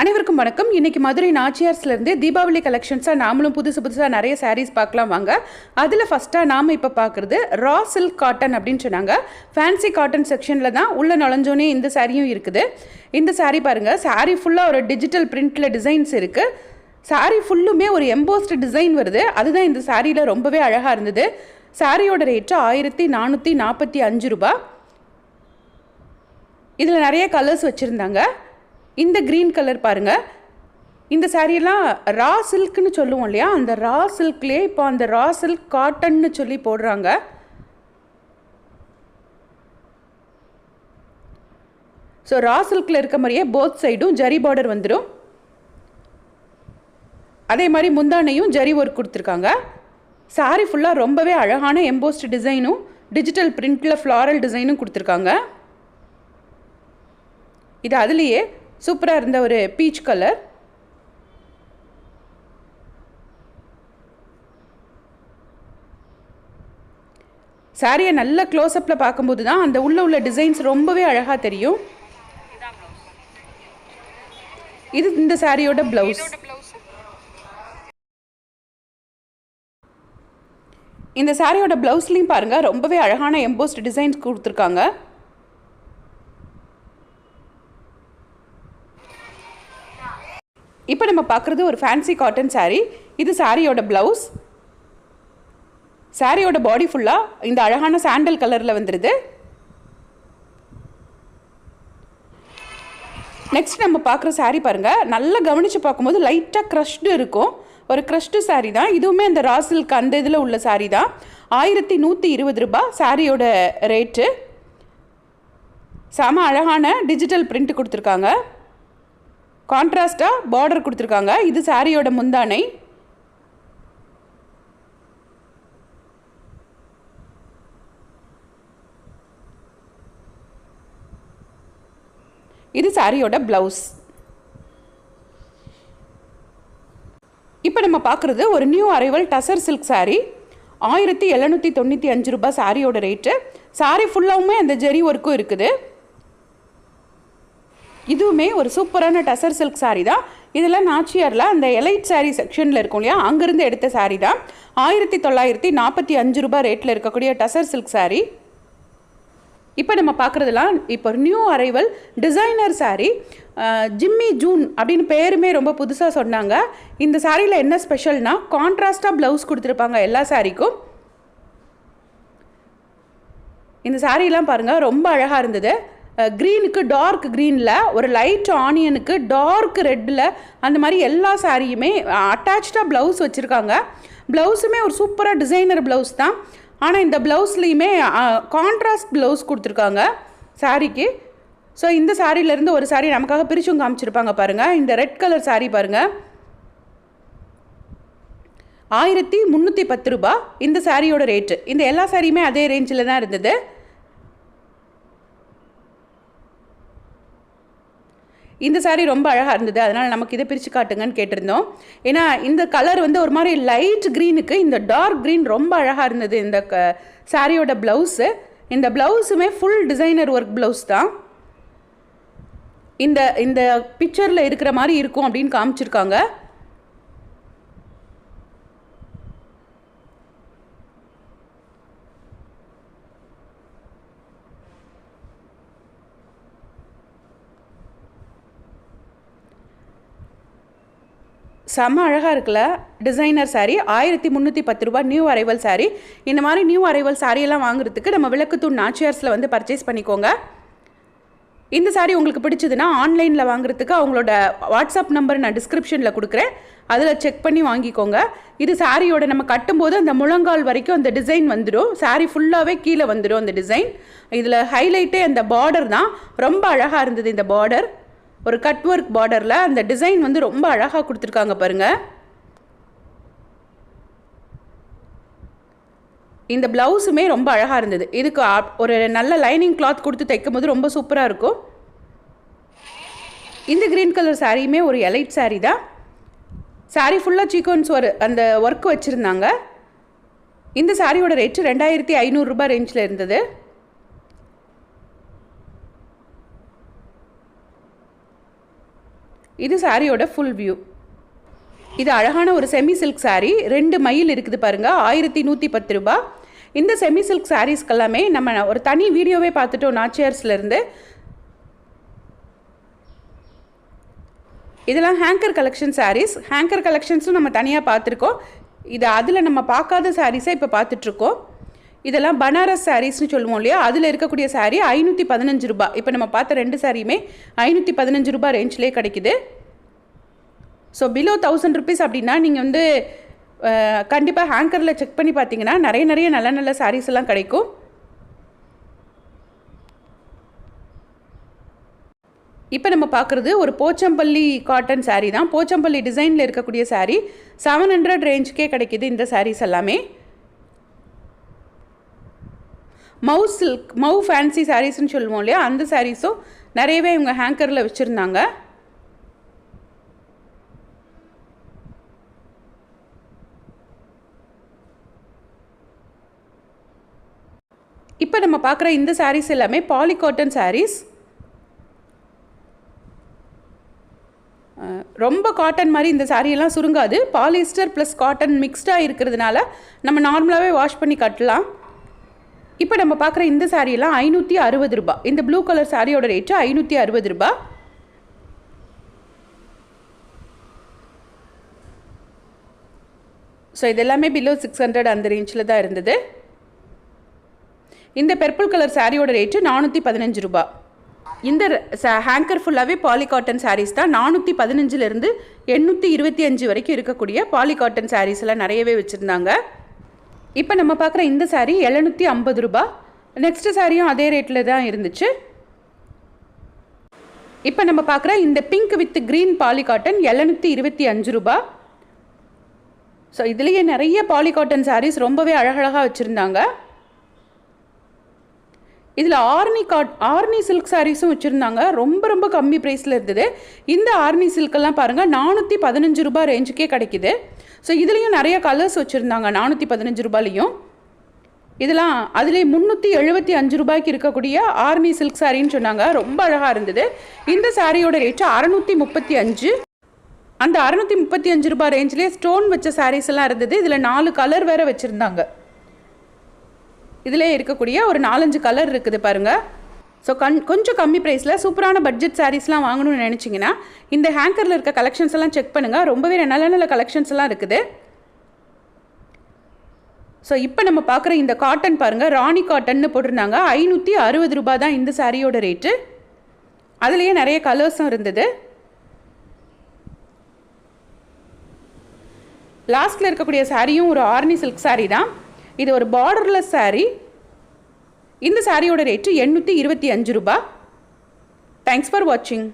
அனைவருக்கும் வணக்கம். இன்னைக்கு மதுரை நாச்சியார்ஸ்லேருந்து தீபாவளி கலெக்ஷன்ஸாக நாமளும் புதுசு புதுசாக நிறைய சாரீஸ் பார்க்கலாம் வாங்க. அதில் ஃபஸ்ட்டாக நாம் இப்போ பார்க்குறது ரா சில்க் காட்டன் அப்படின்னு சொன்னாங்க. ஃபேன்சி காட்டன் செக்ஷனில் தான் உள்ளே நுழைஞ்சோன்னே இந்த சாரியும் இருக்குது. இந்த சாரீ பாருங்கள் சாரீ ஃபுல்லாக ஒரு டிஜிட்டல் பிரிண்டில் டிசைன்ஸ் இருக்குது சாரீ ஃபுல்லுமே ஒரு எம்போஸ்டு டிசைன் வருது. அதுதான் இந்த சாரியில் ரொம்பவே அழகாக இருந்தது. சாரியோட ரேட்டு ஆயிரத்தி நானூற்றி நாற்பத்தி அஞ்சு ரூபா இதில் நிறைய கலர்ஸ் வச்சுருந்தாங்க. இந்த க்ரீன் கலர் பாருங்கள் இந்த சாரியெல்லாம் ரா சில்க்னு சொல்லுவோம் இல்லையா? அந்த ரா சில்க்லேயே இப்போ அந்த ரா சில்க் காட்டன்னு சொல்லி போடுறாங்க. ஸோ ரா சில்கில் இருக்க மாதிரியே போத் சைடும் ஜரி பார்டர் வந்துடும் அதே மாதிரி முந்தானையும் ஜரி ஒர்க் கொடுத்துருக்காங்க. சாரி ஃபுல்லாக ரொம்பவே அழகான எம்போஸ்ட் டிசைனும் டிஜிட்டல் பிரிண்டில் ஃப்ளாரல் டிசைனும் கொடுத்துருக்காங்க. இது அதுலேயே சூப்பராக இருந்த ஒரு பீச் கலர் சாரியை நல்ல க்ளோஸ்அப்பில் பார்க்கும்போது தான் அந்த உள்ள உள்ள டிசைன்ஸ் ரொம்பவே அழகாக தெரியும். இது இந்த சாரியோட ப்ளவுஸ் இந்த சாரியோட ப்ளவுஸ்லையும் பாருங்கள் ரொம்பவே அழகான எம்போஸ்ட் டிசைன்ஸ் கொடுத்துருக்காங்க. இப்போ நம்ம பார்க்குறது ஒரு ஃபேன்சி காட்டன் சாரீ இது சாரியோட ப்ளவுஸ் சாரியோட பாடி ஃபுல்லாக இந்த அழகான சாண்டல் கலரில் வந்துடுது நெக்ஸ்ட் நம்ம பார்க்குற சாரீ பாருங்கள் நல்லா கவனித்து பார்க்கும்போது லைட்டாக க்ரஷ்டு இருக்கும். ஒரு க்ரஷ்டு சாரீ தான். இதுவுமே அந்த ராசில்க் அந்த இதில் உள்ள சாரீ தான். ஆயிரத்தி நூற்றி இருபது ரூபாய் சாரியோட ரேட்டு செம அழகான டிஜிட்டல் பிரிண்ட் கொடுத்துருக்காங்க. கான்ட்ராஸ்டாக பார்டர் கொடுத்துருக்காங்க. இது சாரியோட முந்தானை. இது சாரியோட ப்ளவுஸ் இப்போ நம்ம பார்க்குறது ஒரு new arrival tussar silk saree ஆயிரத்தி எழுநூற்றி தொண்ணூற்றி அஞ்சு ரூபாய் சாரியோட ரேட்டு சாரீ ஃபுல்லாவுமே அந்த ஜெரி ஒர்க்கும் இருக்குது. இதுவுமே ஒரு சூப்பரான டசர் சில்க் saree தான். இதெல்லாம் நாச்சியாரில் அந்த எலைட் saree செக்ஷனில் இருக்கும் இல்லையா? அங்கேருந்து எடுத்த saree தான். ஆயிரத்தி தொள்ளாயிரத்தி நாற்பத்தி அஞ்சு ரூபாய் ரேட்டில் இருக்கக்கூடிய டசர் சில்க் saree. இப்போ நம்ம பார்க்குறதுலாம் இப்போ new arrival designer saree. Jimmy June அப்படின்னு பேருமே ரொம்ப புதுசாக சொன்னாங்க. இந்த சாரியில் என்ன ஸ்பெஷல்னா கான்ட்ராஸ்டாக ப்ளவுஸ் கொடுத்துருப்பாங்க எல்லா சாரிக்கும் இந்த சாரீலாம் பாருங்கள் ரொம்ப அழகாக இருந்தது. க்ரீனுக்கு டார்க் க்ரீனில் ஒரு லைட் ஆனியனுக்கு டார்க் ரெட்டில் அந்த மாதிரி எல்லா சாரியுமே அட்டாச்சாக ப்ளவுஸ் வச்சுருக்காங்க. ப்ளவுஸுமே ஒரு சூப்பராக டிசைனர் ப்ளவுஸ் தான். ஆனால் இந்த ப்ளவுஸ்லேயுமே கான்ட்ராஸ்ட் ப்ளவுஸ் கொடுத்துருக்காங்க சாரீக்கு ஸோ இந்த சாரியிலேருந்து ஒரு சாரீ நமக்காக பிரிச்சும் காமிச்சிருப்பாங்க பாருங்கள் இந்த ரெட் கலர் saree பாருங்கள் ஆயிரத்தி முந்நூற்றி பத்து ரூபாய் இந்த சாரியோட ரேட்டு இந்த எல்லா சாரியுமே அதே ரேஞ்சில் தான் இருந்தது. இந்த சாரீ ரொம்ப அழகாக இருந்தது. அதனால் நமக்கு இதை பிரித்து காட்டுங்கன்னு கேட்டிருந்தோம். ஏன்னா இந்த கலர் வந்து ஒரு மாதிரி லைட் க்ரீனுக்கு இந்த டார்க் க்ரீன் ரொம்ப அழகாக இருந்தது. இந்த க சாரியோட ப்ளவுஸு இந்த ப்ளவுஸுமே ஃபுல் டிசைனர் ஒர்க் ப்ளவுஸ் தான். இந்த இந்த பிக்சரில் இருக்கிற மாதிரி இருக்கும் அப்படின்னு காமிச்சிருக்காங்க. செம்ம அழகாக இருக்குல்ல? டிசைனர் சாரீ ஆயிரத்தி முந்நூற்றி பத்து ரூபா நியூ அரைவல் சாரீ இந்த மாதிரி நியூ அரைவல் சாரியெல்லாம் வாங்குறதுக்கு நம்ம விளக்குத்தூண் நாச்சியார்ஸில் வந்து பர்ச்சேஸ் பண்ணிக்கோங்க. இந்த சாரீ உங்களுக்கு பிடிச்சதுன்னா ஆன்லைனில் வாங்குறதுக்கு அவங்களோட வாட்ஸ்அப் நம்பர் நான் டிஸ்கிரிப்ஷனில் கொடுக்குறேன். அதில் செக் பண்ணி வாங்கிக்கோங்க. இது சாரியோட நம்ம கட்டும்போது அந்த முழங்கால் வரைக்கும் அந்த டிசைன் வந்துடும் சாரீ ஃபுல்லாகவே கீழே வந்துடும் அந்த டிசைன் இதில் ஹைலைட்டே அந்த பார்டர் தான். ரொம்ப அழகாக இருந்தது இந்த பார்டர் ஒரு கட் ஒர்க் பார்டரில் அந்த டிசைன் வந்து ரொம்ப அழகாக கொடுத்துருக்காங்க பாருங்கள் இந்த ப்ளவுஸுமே ரொம்ப அழகாக இருந்தது. இதுக்கு ஒரு நல்ல லைனிங் கிளாத் கொடுத்து தைக்கும் போது ரொம்ப சூப்பராக இருக்கும். இந்த க்ரீன் கலர் சாரியுமே ஒரு எலைட் saree தான். Saree ஃபுல்லாக சீக்வன்ஸ் ஒரு அந்த ஒர்க் வச்சுருந்தாங்க. இந்த சாரியோட ரேட்டு ரெண்டாயிரத்தி ஐநூறுரூபா ரேஞ்சில் இருந்தது. இது சாரியோட ஃபுல் வியூ இது அழகான ஒரு செமி சில்க் saree. ரெண்டு மயில் இருக்குது பாருங்கள் ஆயிரத்தி நூற்றி பத்து ரூபா. இந்த செமி சில்க் சாரீஸ்க்கு எல்லாமே நம்ம ஒரு தனி வீடியோவே பார்த்துட்டோம் நாச்சியர்ஸ்லேருந்து இதெல்லாம் ஹேங்கர் கலெக்ஷன் சாரீஸ் ஹேங்கர் கலெக்ஷன்ஸும் நம்ம தனியாக பார்த்துருக்கோம். இது அதில் நம்ம பார்க்காத சாரீஸை இப்போ பார்த்துட்ருக்கோம் இதெல்லாம் பனாரஸ் சாரீஸ்னு சொல்லுவோம் இல்லையா? அதில் இருக்கக்கூடிய சாரீ ஐநூற்றி பதினஞ்சு ரூபாய். இப்போ நம்ம பார்த்த ரெண்டு சாரியுமே ஐநூற்றி பதினஞ்சு ரூபாய் ரேஞ்சிலே கிடைக்குது. ஸோ பிலோ தௌசண்ட் ருபீஸ் அப்படின்னா நீங்கள் வந்து கண்டிப்பாக ஹேங்கரில் செக் பண்ணி பார்த்தீங்கன்னா நிறைய நிறைய நல்ல நல்ல சாரீஸ் எல்லாம் கிடைக்கும். இப்போ நம்ம பார்க்குறது ஒரு போச்சம்பள்ளி காட்டன் சாரீ தான். போச்சம்பள்ளி டிசைனில் இருக்கக்கூடிய சாரீ செவன் ஹண்ட்ரட் ரேஞ்சுக்கே கிடைக்கிது இந்த சாரீஸ் எல்லாமே. மவு சில்க் மவு ஃபேன்சி சாரீஸ்னு சொல்லுவோம் இல்லையா? அந்த சாரீஸும் நிறையவே இவங்க ஹேங்கரில் வச்சுருந்தாங்க. இப்போ நம்ம பார்க்குற இந்த சாரீஸ் எல்லாமே பாலி காட்டன் ரொம்ப காட்டன் மாதிரி இந்த சாரியெல்லாம் எல்லாம் சுருங்காது. பாலிஸ்டர் ப்ளஸ் காட்டன் மிக்ஸ்டாக இருக்கிறதுனால நம்ம நார்மலாகவே வாஷ் பண்ணி கட்டலாம். இப்போ நம்ம பார்க்குற இந்த சாரியெல்லாம் எல்லாம் ஐநூற்றி அறுபது ரூபா. இந்த ப்ளூ கலர் சாரியோட ரேட்டு ஐநூற்றி அறுபது ரூபா. ஸோ இது எல்லாமே பிலோ சிக்ஸ் ஹண்ட்ரட் அந்த ரேஞ்சில் தான் இருந்தது. இந்த பெர்பிள் கலர் சாரியோட ரேட்டு நானூற்றி பதினஞ்சு ரூபா. இந்த ஹேங்கர் ஃபுல்லாகவே பாலி காட்டன் சாரீஸ் தான் நானூற்றி பதினஞ்சுலேருந்து எண்ணூற்றி இருபத்தி அஞ்சு வரைக்கும் இருக்கக்கூடிய பாலி காட்டன் சாரீஸ் எல்லாம் நிறையவே வச்சுருந்தாங்க. இப்போ நம்ம பார்க்குற இந்த சாரீ எழுநூற்றி ஐம்பது ரூபா. நெக்ஸ்ட் சாரியும் அதே ரேட்டில் தான் இருந்துச்சு. இப்போ நம்ம பார்க்குற இந்த pink with green poly cotton எழுநூற்றி இருபத்தி அஞ்சு ரூபா. ஸோ இதுலேயே நிறைய பாலி காட்டன் ரொம்பவே அழகழகாக வச்சுருந்தாங்க. இதில் ஆர்னி காட் ஆர்னி சில்க் சாரீஸும் வச்சுருந்தாங்க. ரொம்ப ரொம்ப கம்மி ப்ரைஸில் இருந்தது. இந்த ஆர்னி சில்கெல்லாம் பாருங்கள் நானூற்றி பதினஞ்சு ரூபா ரேஞ்சுக்கே கிடைக்குது. ஸோ இதுலேயும் நிறைய கலர்ஸ் வச்சுருந்தாங்க. நானூற்றி பதினஞ்சு ரூபாயிலையும். இதெல்லாம் அதுலேயே முந்நூற்றி எழுபத்தி அஞ்சு ரூபாய்க்கு இருக்கக்கூடிய ஆர்மி சில்க் சாரின்னு சொன்னாங்க. ரொம்ப அழகாக இருந்தது. இந்த சாரியோட ரேட்டு அறநூற்றி முப்பத்தி அஞ்சு. அந்த அறநூற்றி முப்பத்தி அஞ்சு ரூபாய் ரேஞ்சிலே ஸ்டோன் வச்ச சாரீஸ் எல்லாம் இருந்தது. இதில் நாலு கலர் வேறு வச்சுருந்தாங்க. இதிலே இருக்கக்கூடிய ஒரு நாலஞ்சு கலர் இருக்குது பாருங்கள் ஸோ கண் கொஞ்சம் கம்மி ப்ரைஸில் சூப்பரான பட்ஜெட் சாரீஸ்லாம் வாங்கணும்னு நினச்சிங்கன்னா இந்த ஹேங்கரில் இருக்க கலெக்ஷன்ஸ் எல்லாம் செக் பண்ணுங்கள் ரொம்பவே நல்ல நல்ல கலெக்ஷன்ஸ் எல்லாம் இருக்குது. ஸோ இப்போ நம்ம பார்க்குற இந்த காட்டன் பாருங்கள் ராணி காட்டன்னு போட்டிருந்தாங்க. ஐநூற்றி அறுபது ரூபாய் தான் இந்த சாரியோட ரேட்டு அதுலேயே நிறைய கலர்ஸும் இருந்தது. லாஸ்ட்டில் இருக்கக்கூடிய சாரியும் ஒரு ஆர்னி சில்க் saree தான். இது ஒரு பார்டர்லெஸ் சாரீ இந்த சாரியோட ரேட்டு எண்ணூற்றி இருபத்தி அஞ்சு ரூபா. தேங்க்ஸ் ஃபார் வாட்சிங்